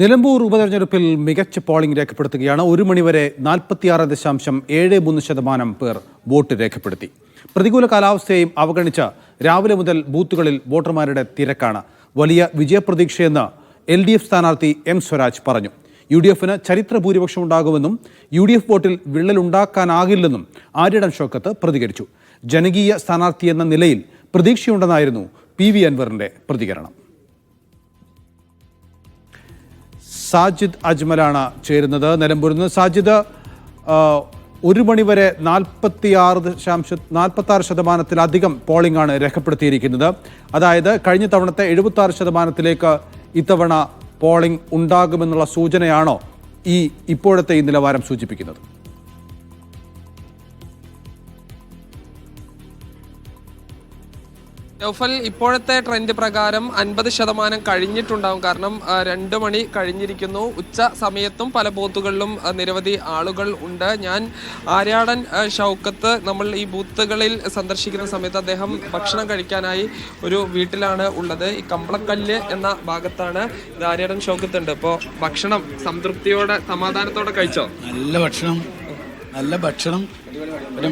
നിലമ്പൂർ ഉപതെരഞ്ഞെടുപ്പിൽ മികച്ച പോളിംഗ് രേഖപ്പെടുത്തുകയാണ് ഒരു മണിവരെ നാൽപ്പത്തിയാറ് ദശാംശം ഏഴ് മൂന്ന് ശതമാനം പേർ വോട്ട് രേഖപ്പെടുത്തി. പ്രതികൂല കാലാവസ്ഥയെയും അവഗണിച്ച് രാവിലെ മുതൽ ബൂത്തുകളിൽ വോട്ടർമാരുടെ തിരക്കാണ്. വലിയ വിജയപ്രതീക്ഷയെന്ന് എൽ ഡി എഫ് സ്ഥാനാർത്ഥി എം സ്വരാജ് പറഞ്ഞു. യു ഡി എഫിന് ചരിത്ര ഭൂരിപക്ഷം ഉണ്ടാകുമെന്നും യു ഡി എഫ് വോട്ടിൽ വിള്ളലുണ്ടാക്കാനാകില്ലെന്നും ആര്യടൻ ഷോക്കത്ത് പ്രതികരിച്ചു. ജനകീയ സ്ഥാനാർത്ഥി എന്ന നിലയിൽ പ്രതീക്ഷയുണ്ടെന്നായിരുന്നു പി വി അൻവറിന്റെ പ്രതികരണം. സാജിദ് അജ്മലാണ് ചേരുന്നത്. നിലമ്പൂരിൽ നിന്ന് സാജിദ് ഒരു മണിവരെ നാൽപ്പത്തി ആറ് ദശാംശ നാൽപ്പത്തി ആറ് ശതമാനത്തിലധികം പോളിംഗ് ആണ് രേഖപ്പെടുത്തിയിരിക്കുന്നത്. അതായത് കഴിഞ്ഞ തവണത്തെ എഴുപത്തി ആറ് ശതമാനത്തിലേക്ക് ഇത്തവണ പോളിംഗ് ഉണ്ടാകുമെന്നുള്ള സൂചനയാണോ ഈ ഇപ്പോഴത്തെ ഈ നിലവാരം സൂചിപ്പിക്കുന്നത്? നൗഫൽ ഇപ്പോഴത്തെ ട്രെൻഡ് പ്രകാരം അൻപത് ശതമാനം കഴിഞ്ഞിട്ടുണ്ടാവും. കാരണം രണ്ട് മണി കഴിഞ്ഞിരിക്കുന്നു. ഉച്ച സമയത്തും പല ബൂത്തുകളിലും നിരവധി ആളുകൾ ഉണ്ട്. ഞാൻ ആര്യാടൻ ഷൗക്കത്ത് നമ്മൾ ഈ ബൂത്തുകളിൽ സന്ദർശിക്കുന്ന സമയത്ത് അദ്ദേഹം ഭക്ഷണം കഴിക്കാനായി ഒരു വീട്ടിലാണ് ഉള്ളത്. ഈ കമ്പളക്കല്ല് എന്ന ഭാഗത്താണ് ഇത് ആര്യാടൻ ഷൗക്കത്ത് ഉണ്ട്. ഇപ്പോൾ ഭക്ഷണം സംതൃപ്തിയോടെ സമാധാനത്തോടെ കഴിച്ചോ? നല്ല ഭക്ഷണം. നല്ല ഭക്ഷണം.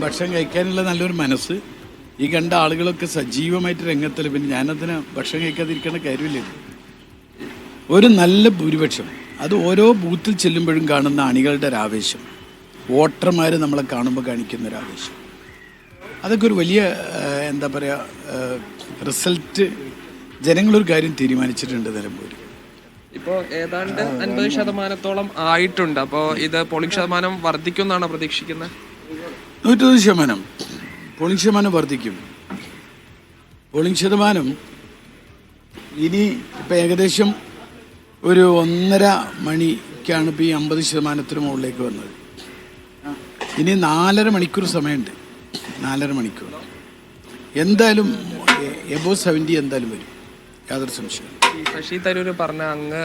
ഭക്ഷണം കഴിക്കാനുള്ള നല്ലൊരു മനസ്സ്. ഈ കണ്ട ആളുകളൊക്കെ സജീവമായിട്ട് രംഗത്തിൽ പിന്നെ ഞാനതിന് ഭക്ഷണം കഴിക്കാതിരിക്കേണ്ട കാര്യമില്ല. ഒരു നല്ല ഭൂരിപക്ഷം. അത് ഓരോ ബൂത്തിൽ ചെല്ലുമ്പോഴും കാണുന്ന അണികളുടെ ഒരു ആവേശം. വോട്ടർമാർ നമ്മളെ കാണുമ്പോൾ കാണിക്കുന്ന ഒരു ആവേശം. അതൊക്കെ ഒരു വലിയ എന്താ പറയുക റിസൾട്ട് ജനങ്ങളൊരു കാര്യം തീരുമാനിച്ചിട്ടുണ്ട് നിലമ്പൂർ ഇപ്പോൾ ഏതാണ്ട് അൻപത് ശതമാനത്തോളം ആയിട്ടുണ്ട്. അപ്പോൾ ഇത് പോളിംഗ് ശതമാനം വർദ്ധിക്കുമെന്നാണ് പ്രതീക്ഷിക്കുന്നത്? നൂറ്റൊന്ന് ശതമാനം. പോളിംഗ് ശതമാനം വർദ്ധിക്കും. പോളിംഗ് ശതമാനം ഇനി ഇപ്പം ഏകദേശം ഒരു ഒന്നര മണിക്കാണ് ഇപ്പോൾ ഈ അമ്പത് ശതമാനത്തിന് മുകളിലേക്ക് വന്നത്. ഇനി നാലര മണിക്കൂർ സമയമുണ്ട്. നാലര മണിക്കൂർ. എന്തായാലും എബോ സെവന്റി എന്തായാലും വരും. യാതൊരു സംശയം ശശി തരൂർ പറഞ്ഞ അങ്ങ്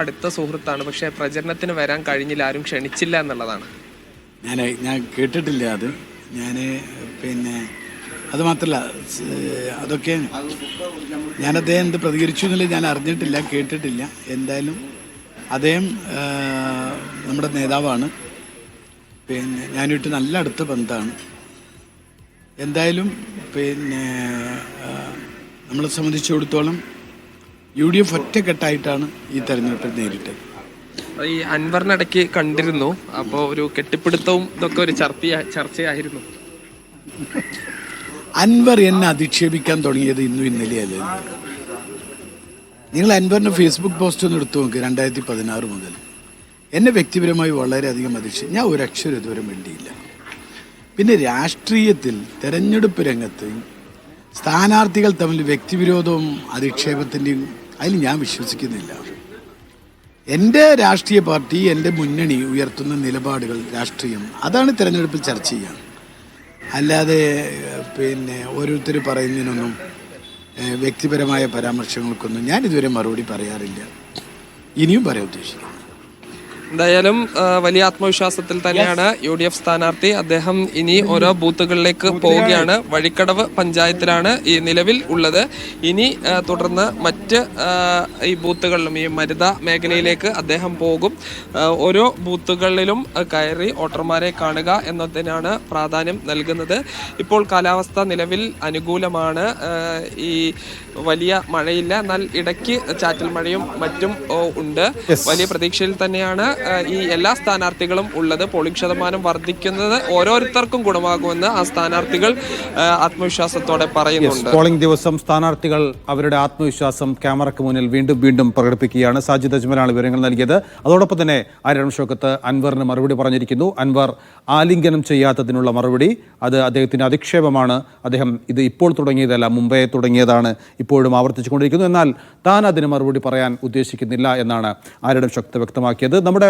അടുത്ത സുഹൃത്താണ്. പക്ഷെ പ്രചരണത്തിന് വരാൻ കഴിഞ്ഞില്ല. ആരും ക്ഷണിച്ചില്ല എന്നുള്ളതാണ്. ഞാൻ ഞാൻ കേട്ടിട്ടില്ല അത്. ഞാൻ പിന്നെ അത് മാത്രമല്ല അതൊക്കെ ഞാൻ അദ്ദേഹം എന്ത് പ്രതികരിച്ചു എന്നുള്ളത് ഞാൻ അറിഞ്ഞിട്ടില്ല കേട്ടിട്ടില്ല. എന്തായാലും അദ്ദേഹം നമ്മുടെ നേതാവാണ്. പിന്നെ ഞാനിട്ട് നല്ല അടുത്ത ബന്ധമാണ്. എന്തായാലും പിന്നെ നമ്മളെ സംബന്ധിച്ചിടത്തോളം യു ഡി എഫ് ഒറ്റക്കെട്ടായിട്ടാണ് ഈ തെരഞ്ഞെടുപ്പിൽ നേരിട്ടത്. ഈ അൻവറിനിടയ്ക്ക് കണ്ടിരുന്നു. അപ്പോൾ ഒരു കെട്ടിപ്പിടുത്തവും ഇതൊക്കെ ഒരു ചർച്ച ചർച്ചയായിരുന്നു. അൻവർ എന്നെ അധിക്ഷേപിക്കാൻ തുടങ്ങിയത് ഇന്നും ഇന്നലെയല്ല? നിങ്ങൾ അൻവറിന്റെ ഫേസ്ബുക്ക് പോസ്റ്റ് ഒന്ന് എടുത്തു നോക്ക് രണ്ടായിരത്തി പതിനാറ് മുതൽ. എന്നെ വ്യക്തിപരമായി വളരെയധികം അധിക്ഷേ ഞാൻ ഒരു അക്ഷരം ഇതുവരെ വേണ്ടിയില്ല പിന്നെ രാഷ്ട്രീയത്തിൽ തെരഞ്ഞെടുപ്പ് രംഗത്ത് സ്ഥാനാർത്ഥികൾ തമ്മിൽ വ്യക്തിവിരോധവും അധിക്ഷേപത്തിന്റെയും അതിൽ ഞാൻ വിശ്വസിക്കുന്നില്ല. എന്റെ രാഷ്ട്രീയ പാർട്ടി എന്റെ മുന്നണി ഉയർത്തുന്ന നിലപാടുകൾ രാഷ്ട്രീയം അതാണ് തിരഞ്ഞെടുപ്പിൽ ചർച്ച ചെയ്യുക അല്ലാതെ പിന്നെ ഓരോരുത്തർ പറയുന്നതിനൊന്നും വ്യക്തിപരമായ പരാമർശങ്ങൾക്കൊന്നും ഞാനിതുവരെ മറുപടി പറയാറില്ല. ഇനിയും പറയാൻ ഉദ്ദേശിക്കുന്നു. എന്തായാലും വലിയ ആത്മവിശ്വാസത്തിൽ തന്നെയാണ് യു ഡി എഫ് സ്ഥാനാർത്ഥി. അദ്ദേഹം ഇനി ഓരോ ബൂത്തുകളിലേക്ക് പോവുകയാണ്. വഴിക്കടവ് പഞ്ചായത്തിലാണ് ഈ നിലവിൽ ഉള്ളത്. ഇനി തുടർന്ന് മറ്റ് ഈ ബൂത്തുകളിലും ഈ മരുത മേഖലയിലേക്ക് അദ്ദേഹം പോകും. ഓരോ ബൂത്തുകളിലും കയറി വോട്ടർമാരെ കാണുക എന്നതിനാണ് പ്രാധാന്യം നൽകുന്നത്. ഇപ്പോൾ കാലാവസ്ഥ നിലവിൽ അനുകൂലമാണ്. ഈ വലിയ മഴയില്ല. എന്നാൽ ഇടയ്ക്ക് ചാറ്റൽ മഴയും മറ്റും ഉണ്ട്. വലിയ പ്രതീക്ഷയിൽ തന്നെയാണ് ഈ എല്ലാ സ്ഥാനാർത്ഥികളും ഉള്ളത് പോളിംഗ് ശതമാനം വർദ്ധിക്കുന്നത് ഓരോരുത്തർക്കും ഗുണമാകുമെന്ന് ആ സ്ഥാനാർത്ഥികൾ ആത്മവിശ്വാസത്തോടെ പറയുന്നുണ്ട്. പോളിംഗ് ദിവസം സ്ഥാനാർത്ഥികൾ അവരുടെ ആത്മവിശ്വാസം ക്യാമറയ്ക്ക് മുന്നിൽ വീണ്ടും വീണ്ടും പ്രകടിപ്പിക്കുകയാണ്. സാജിദ് അജ്മലാണ് വിവരങ്ങൾ നൽകിയത്. അതോടൊപ്പം തന്നെ ആരണം ഷോക്കത്ത് അൻവറിന് മറുപടി പറഞ്ഞിരിക്കുന്നു. അൻവർ ആലിംഗനം ചെയ്യാത്തതിനുള്ള മറുപടി. അത് അദ്ദേഹത്തിന്റെ അധിക്ഷേപമാണ്. അദ്ദേഹം ഇത് ഇപ്പോൾ തുടങ്ങിയതല്ല മുംബൈ തുടങ്ങിയതാണ് ഇപ്പോഴും ആവർത്തിച്ചുകൊണ്ടിരിക്കുന്നു. എന്നാൽ താൻ അതിന് മറുപടി പറയാൻ ഉദ്ദേശിക്കുന്നില്ല എന്നാണ് ആരുടെ ശക്ത വ്യക്തമാക്കിയത്. നമ്മുടെ